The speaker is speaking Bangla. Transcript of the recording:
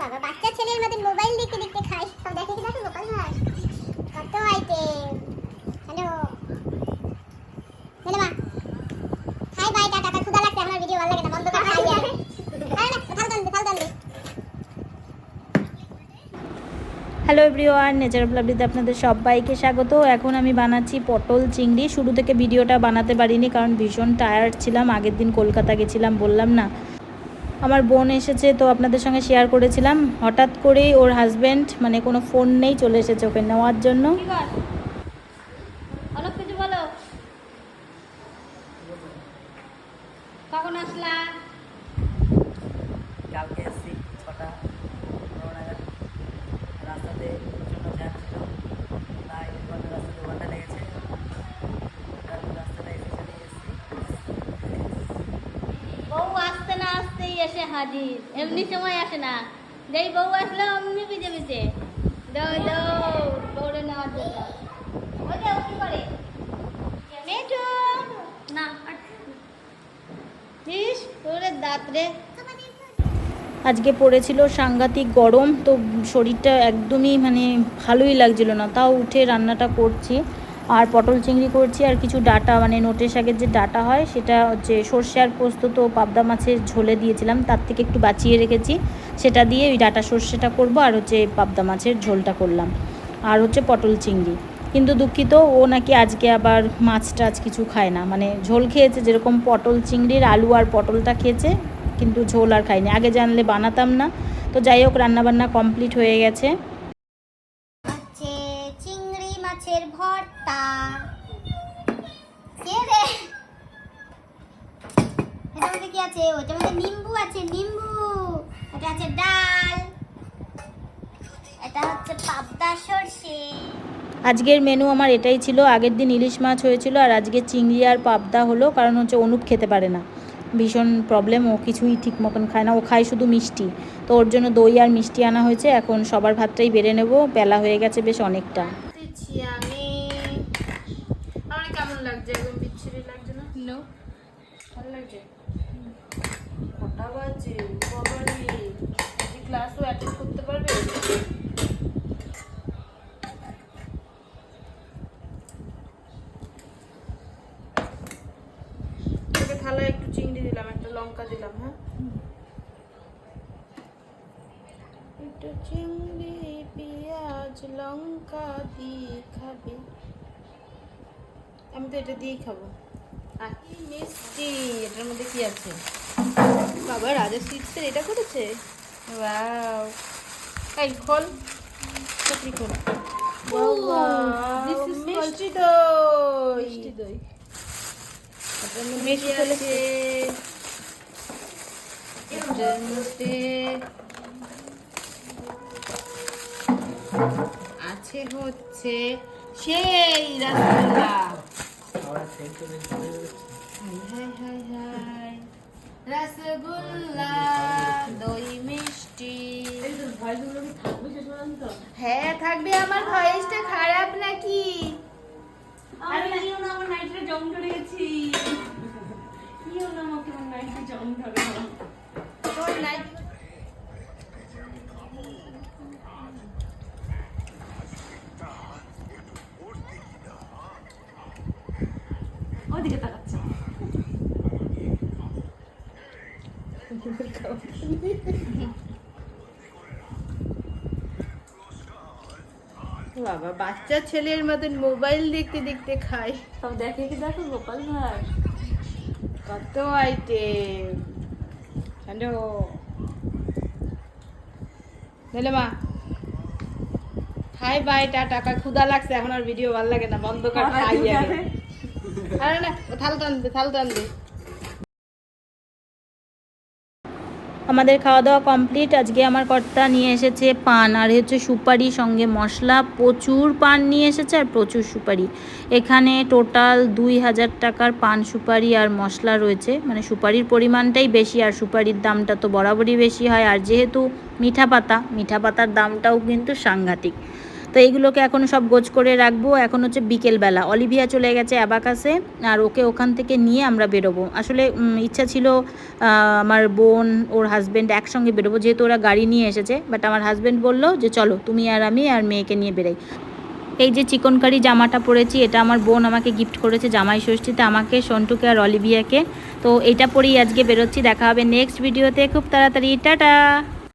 বাবা বাচ্চা ছেলের মতন মোবাইল দেখতে দেখতে হ্যালো এভরিওয়ান নেচার লাভলিতে আপনাদের সবাইকে স্বাগত। এখন আমি বানাচ্ছি পটল চিংড়ি। শুরু থেকে ভিডিওটা বানাতে পারিনি কারণ ভীষণ টায়ার্ড ছিলাম। আগের দিন কলকাতা গেছিলাম, বললাম না। আমার বোন এসেছে তো আপনাদের সঙ্গে শেয়ার করেছিলাম। হঠাৎ করেই ওর হাজব্যান্ড মানে কোনো ফোন নেই, চলে এসেছে ওকে নেওয়ার জন্য। কর কখন আসলা কালকে এসেছি ছটা পনেরো নাগাদ রাস্তাতে প্রচণ্ড জ্যাম ছিল তাই ওখানে রাস্তা দু ঘণ্টা লেগেছে তারপর রাস্তাটা এসে চলে এসেছি বউ আসতে না আসতেই এসে হাজির, এমনি সময় আসে না। যেই বউ আসলো, অমনি পিছে পিছে দৌ দৌড়ে নেওয়ার জন্য। না দাঁত রে। আজকে পড়েছিল সাংঘাতিক গরম, তো শরীরটা একদমই মানে ভালোই লাগছিল না। তাও উঠে রান্নাটা করছি। আর পটল চিংড়ি করছি আর কিছু ডাটা মানে নোটে শাকের যে ডাটা হয় সেটা হচ্ছে সর্ষে আর পোস্ত তো পাবদা মাছের ঝোলে দিয়েছিলাম, তার থেকে একটু বাঁচিয়ে রেখেছি। সেটা দিয়ে ওই ডাটা সর্ষেটা করব আর হচ্ছে পাবদা মাছের ঝোলটা করলাম। আর হচ্ছে পটল চিংড়ি। কিন্তু দুঃখিত, ও নাকি আজকে আবার মাছ টাছ কিছু খায় না। মানে ঝোল খেয়েছে, যেরকম পটল চিংড়ির আলু আর পটলটা খেয়েছে, কিন্তু ঝোল আর খায়নি। আগে জানলে বানাতাম না। তো যাই হোক, রান্নাবান্না কমপ্লিট হয়ে গেছে। মাছের ভর্তা। কি আছে? মধ্যে নিম্বু আছে, নিম্বু। এটা আছে ডাল। এটা হচ্ছে পাবদা সর্ষে। আজকের মেনু আমার এটাই ছিল। আগের দিন ইলিশ মাছ হয়েছিল আর আজকে চিংড়ি আর পাবদা হলো, কারণ হচ্ছে অনুপ খেতে পারে না। ভীষণ প্রবলেম ও কিছুই ঠিক মতন খায় না। ও খায় শুধু মিষ্টি। তো ওর জন্য দই আর মিষ্টি আনা হয়েছে। এখন সবার ভাতটাই বেড়ে নেব। বেলা হয়ে গেছে বেশ অনেকটা। দিচ্ছি আমি। আমার কেমন লাগছে? একদম বিচ্ছিরি লাগছে না? নো ভালো লাগছে? কটা বাজে? বাবারে আজকে ক্লাসও অ্যাটেন্ড করতে পারবে? থালায় একটু চিংড়ি দিলাম একটা লঙ্কা দিলাম হ্যাঁ? একটু চিংড়ি পেঁয়াজ লঙ্কা দিয়ে খাবে। আমি তো এটা দিয়েই খাব। আর কি মিষ্টি এটার মধ্যে কি আছে? বাবা রাজা সুইটসের এটা করেছে? ওয়াও। এই খোল। চাকরি খোল। মিষ্টি দই। মিষ্টি দই। কি আছে? আছে হচ্ছে সেই রসগোল্লা রসগোল্লা দই মিষ্টি। হ্যাঁ থাকবে আমার ভয়েসটা খারাপ নাকি? আমি কি হলো আমার নাইটে জং ধরে গেছি কি হলো আমাকে আমার নাইটে ধরে। তোর নাই ওদিকে তাকাচ্ছে। বাবা বাচ্চা ছেলের মতন মোবাইল দেখতে দেখতে খায়। সব দেখে কি দেখো গোপাল ভাই কত আইটেম হ্যালো? হ্যালো মা। Hi bye tata. ক্ষুদা লাগছে এখন আর ভিডিও ভালো লাগে না। বন্ধ কর খাই আগে। আমাদের খাওয়া দাওয়া কমপ্লিট। আজকে আমার কর্তা নিয়ে এসেছে পান, আর হচ্ছে সুপারি, সঙ্গে মশলা, প্রচুর পান নিয়ে এসেছে, আর প্রচুর সুপারি। এখানে টোটাল দুই হাজার টাকার পান, সুপারি আর মশলা রয়েছে। মানে সুপারির পরিমাণটাই বেশি, আর সুপারির দামটা তো বরাবরই বেশি হয়। আর যেহেতু মিঠা পাতা মিঠা পাতার দামটাও কিন্তু সাংঘাতিক। তো এইগুলোকে এখন সব গোছ করে রাখব। এখন হচ্ছে বিকেলবেলা। অলিভিয়া চলে গেছে অ্যাবাকাসে আর ওকে ওখান থেকে নিয়ে আমরা বেরোবো। আসলে ইচ্ছা ছিল আমার বোন, ওর হাজব্যান্ড একসঙ্গে বেরোবো। যেহেতু ওরা গাড়ি নিয়ে এসেছে বাট আমার হাজব্যান্ড বলল যে, চলো, তুমি আর আমি আর মেয়েকে নিয়ে বেরোই। এই যে চিকন কারি জামাটা পরেছি, এটা আমার বোন আমাকে গিফট করেছে জামাই ষষ্ঠীতে আমাকে, সন্টুকে আর অলিভিয়াকে। তো এটা পরেই আজকে বেরোচ্ছি। দেখা হবে নেক্সট ভিডিওতে খুব তাড়াতাড়ি। টাটা!